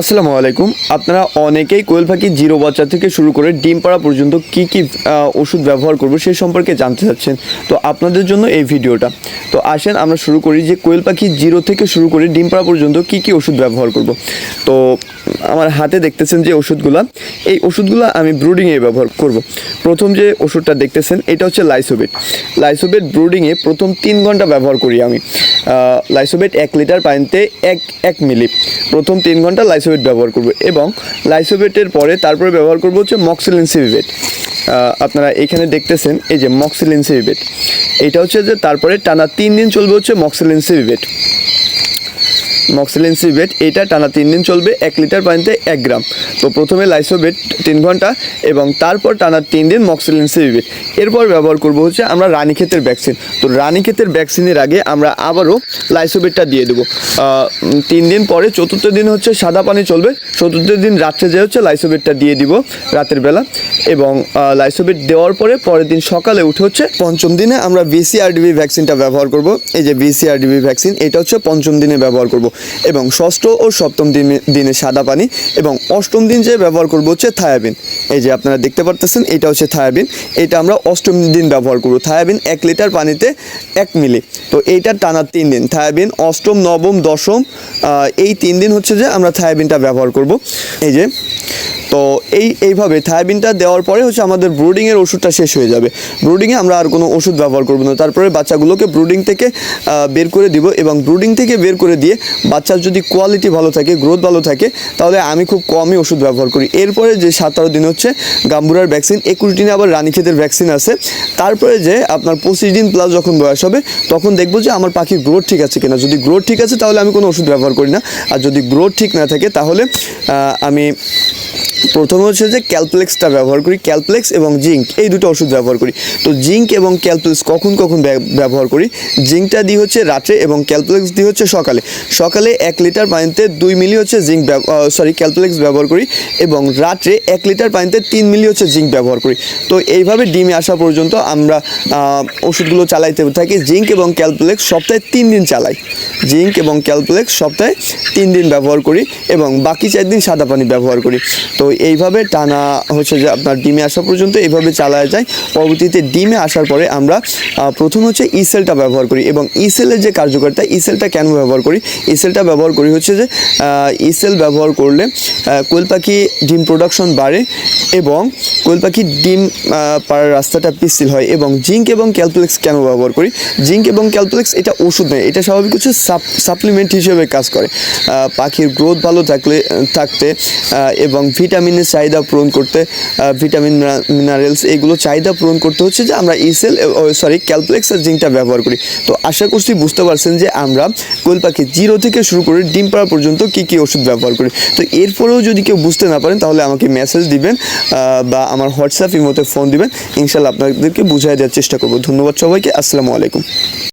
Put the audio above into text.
আসসালামু আলাইকুম। আপনারা অনেকেই কোয়েল পাখি জিরো বাচ্চা থেকে শুরু করে ডিম পাড়া পর্যন্ত কি কি ওষুধ ব্যবহার করব সেই সম্পর্কে জানতে চাচ্ছেন। তো আপনাদের জন্য এই ভিডিওটা। তো আসেন আমরা শুরু করি যে কোয়েল পাখি জিরো থেকে শুরু করে ডিম পাড়া পর্যন্ত কি কি ওষুধ ব্যবহার করব। তো আমার হাতে দেখতেছেন যে ওষুধগুলো। এই ওষুধগুলো আমি ব্রুডিংয়ে ব্যবহার করব। প্রথম যে ওষুধটা দেখতেছেন, এটা হচ্ছে লাইসোবেট। লাইসোবেট ব্রুডিংয়ে প্রথম তিন ঘণ্টা ব্যবহার করি আমি। লাইসোবেট এক লিটার পানিতে এক এক মিলি। প্রথম তিন ঘণ্টা লাইসোবেট ব্যবহার করব এবং লাইসোবেটের পরে তারপরে ব্যবহার করব হচ্ছে মক্সিলিন সিভিবেট আপনারা এখানে দেখতেছেন এই যে মক্সিলিন সিভিবেট এটা হচ্ছে যে তারপরে টানা তিন দিন চলবে হচ্ছে মক্সিলিন সিভিবেট মক্সিলিন সিভেট এটা টানা তিন দিন চলবে, এক লিটার পানিতে এক গ্রাম। তো প্রথমে লাইসো লাইসোবেট তিন ঘণ্টা এবং তারপর টানা তিন দিন মক্সিলিন সিভেট এরপর ব্যবহার করব হচ্ছে আমরা রানীক্ষেতের ভ্যাকসিন। তো রানীক্ষেতের ভ্যাকসিনের আগে আমরা আবারও লাইসোবেটটা দিয়ে দেবো। তিন দিন পরে চতুর্থ দিন হচ্ছে সাদা পানি চলবে। চতুর্থ দিন রাত্রে যে হচ্ছে লাইসোবেটটা দিয়ে দিব রাতের বেলা। এবং লাইসোবেট দেওয়ার পরে পরের দিন সকালে উঠে হচ্ছে পঞ্চম দিনে আমরা বিসিআরডিবি ভ্যাকসিনটা ব্যবহার করব। এই যে বিসিআরডিবি ভ্যাকসিন এটা হচ্ছে পঞ্চম দিনে ব্যবহার করব। এবং ষষ্ঠ ও সপ্তম দিন দিনে সাদা পানি এবং অষ্টম দিন যে ব্যবহার করব হচ্ছে থায়াবিন। এই যে আপনারা দেখতে পারতেছেন, এটা হচ্ছে থায়াবিন। এটা আমরা অষ্টম দিন ব্যবহার করব। থায়াবিন এক লিটার পানিতে এক মিলি। তো এইটা টানা তিন দিন। থায়াবিন অষ্টম, নবম, দশম এই তিন দিন হচ্ছে যে আমরা থায়াবিনটা ব্যবহার করব। এই যে তো এই, এইভাবে থায়াবিনটা দেওয়ার পরে হচ্ছে আমাদের ব্রুডিংয়ের ওষুধটা শেষ হয়ে যাবে। ব্রুডিংয়ে আমরা আর কোনো ওষুধ ব্যবহার করব না। তারপরে বাচ্চাগুলোকে ব্রুডিং থেকে বের করে দিব এবং ব্রুডিং থেকে বের করে দিয়ে বাচ্চার যদি কোয়ালিটি ভালো থাকে, গ্রোথ ভালো থাকে, তাহলে আমি খুব কমই ওষুধ ব্যবহার করি। এরপরে যে সাতারো দিন হচ্ছে গাম্বুরার ভ্যাকসিন একুশ দিনে আবার রানীক্ষেতের ভ্যাকসিন আছে। তারপরে যে আপনার পঁচিশ দিন প্লাস যখন বয়স হবে, তখন দেখব যে আমার পাখির গ্রোথ ঠিক আছে কিনা। যদি গ্রোথ ঠিক আছে, তাহলে আমি কোনো ওষুধ ব্যবহার করি না। আর যদি গ্রোথ ঠিক না থাকে, তাহলে আমি প্রথমে হচ্ছে যে ক্যালপ্লেক্সটা ব্যবহার করি, ক্যালপ্লেক্স এবং জিঙ্ক, এই দুটো ওষুধ ব্যবহার করি। তো জিঙ্ক এবং ক্যালপ্লেক্স কখন কখন ব্যবহার করি? জিঙ্কটা দিই হচ্ছে রাত্রে এবং ক্যালপ্লেক্স দিই হচ্ছে সকালে। সকালে এক লিটার পানিতে দুই মিলি হচ্ছে জিঙ্ক সরি ক্যালপ্লেক্স ব্যবহার করি এবং রাত্রে এক লিটার পানিতে তিন মিলি হচ্ছে জিঙ্ক ব্যবহার করি। তো এইভাবে ডিমে আসা পর্যন্ত আমরা ওষুধগুলো চালাইতে থাকি। জিঙ্ক এবং ক্যালপ্লেক্স সপ্তাহে তিন দিন চালাই। জিঙ্ক এবং ক্যালপ্লেক্স সপ্তাহে তিন দিন ব্যবহার করি এবং বাকি চার দিন সাদা পানি ব্যবহার করি। তো এইভাবে টানা হচ্ছে যে আপনার ডিমে আসা পর্যন্ত এইভাবে চালায়া যায়। পরবর্তীতে ডিমে আসার পরে আমরা প্রথম হচ্ছে ইসেলটা ব্যবহার করি এবং ইসেলের যে কার্যকারিতা ইসেলটা কেন ব্যবহার করি? ইসেলটা ব্যবহার করি হচ্ছে যে ইসেল ব্যবহার করলে কোয়েল পাখি ডিম প্রোডাকশন বাড়ে এবং কোয়েল পাখির ডিম পাড়ার রাস্তাটা পিস্তিল হয় এবং জিঙ্ক এবং ক্যালপ্লেক্স কেন ব্যবহার করি? জিঙ্ক এবং ক্যালপ্লেক্স এটা ওষুধ নয়, এটা স্বাভাবিক হচ্ছে সাপ্লিমেন্ট হিসেবে কাজ করে। পাখির গ্রোথ ভালো থাকলে, থাকতে এবং এবং ভিটামিনের চাহিদা পূরণ করতে ভিটামিন মিনারেলস এগুলো চাহিদা পূরণ করতে হচ্ছে যে আমরা ইসেল সরি ক্যালপ্লেক্স আর জিঙ্কটা ব্যবহার করি। তো আশা করছি বুঝতে পারছেন যে আমরা কোয়েল পাখি জিরো থেকে শুরু করে ডিম পাড়া পর্যন্ত কী কী ওষুধ ব্যবহার করি। তো এরপরেও যদি কেউ বুঝতে না পারেন, তাহলে আমাকে মেসেজ দিবেন বা আমার হোয়াটসঅ্যাপ ইমোতে ফোন দিবেন। ইনশাল্লাহ আপনাদেরকে বুঝাই দেওয়ার চেষ্টা করব। ধন্যবাদ সবাইকে। আসসালামু আলাইকুম।